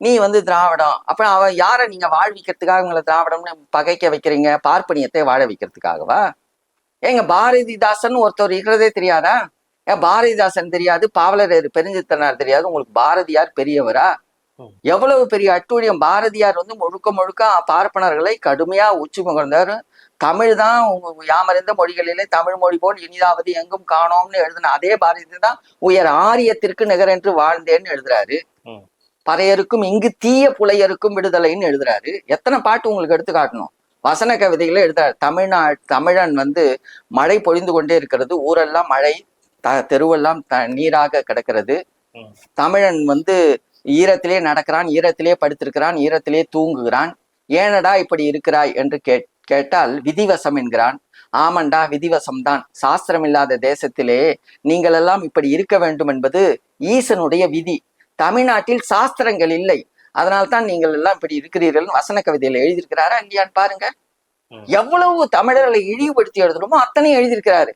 நீ வந்து திராவிடம். அப்புறம் அவன் யாரை நீங்க வாழ்விக்கிறதுக்காக உங்களை திராவிடம்னு பகைக்க வைக்கிறீங்க? பார்ப்பனியத்தை வாழ வைக்கிறதுக்காகவா? ஏங்க பாரதிதாசன் ஒருத்தர் இருக்கிறதே தெரியாதா? ஏன் பாரதிதாசன் தெரியாது பாவலர் பெருஞ்சித்தனார் தெரியாது உங்களுக்கு பாரதியார் பெரியவரா. எவ்வளவு பெரிய அட்டூழியம். பாரதியார் வந்து முழுக்க முழுக்க பார்ப்பனர்களை கடுமையா உச்சி முகர்ந்தார் தமிழ் தான் உங்க யாமறிந்த மொழிகளிலே தமிழ் மொழி போல் இனிதாவது எங்கும் காணோம்னு எழுதின அதே பாரதி தான் உயர் ஆரியத்திற்கு நிகரென்று வாழ்ந்தேன்னு எழுதுறாரு. பறையருக்கும் இங்கு தீய புலையருக்கும் விடுதலைன்னு எழுதுறாரு. எத்தனை பாட்டு உங்களுக்கு எடுத்து காட்டணும்? வசன கவிதைகளை எழுதுறாரு. தமிழ்நா தமிழன் வந்து மழை பொழிந்து கொண்டே இருக்கிறது. ஊரெல்லாம் மழை த தெருவெல்லாம் த நீராக கிடக்கிறது. தமிழன் வந்து ஈரத்திலே நடக்கிறான் ஈரத்திலே படுத்திருக்கிறான் ஈரத்திலே தூங்குகிறான். ஏனடா இப்படி இருக்கிறாய் என்று கே கேட்டால் விதிவசம் என்கிறான். ஆமண்டா விதிவசம்தான். சாஸ்திரம் இல்லாத தேசத்திலே நீங்கள் எல்லாம் இப்படி இருக்க வேண்டும் என்பது ஈசனுடைய விதி. தமிழ்நாட்டில் சாஸ்திரங்கள் இல்லை. அதனால்தான் நீங்கள் எல்லாம் இப்படி இருக்கிறீர்கள். வசன கவிதையில எழுதியிருக்கிறாரா இல்லையான்னு பாருங்க. எவ்வளவு தமிழர்களை இழிவுபடுத்தி எழுதணுமோ அத்தனையும் எழுதியிருக்கிறாரு.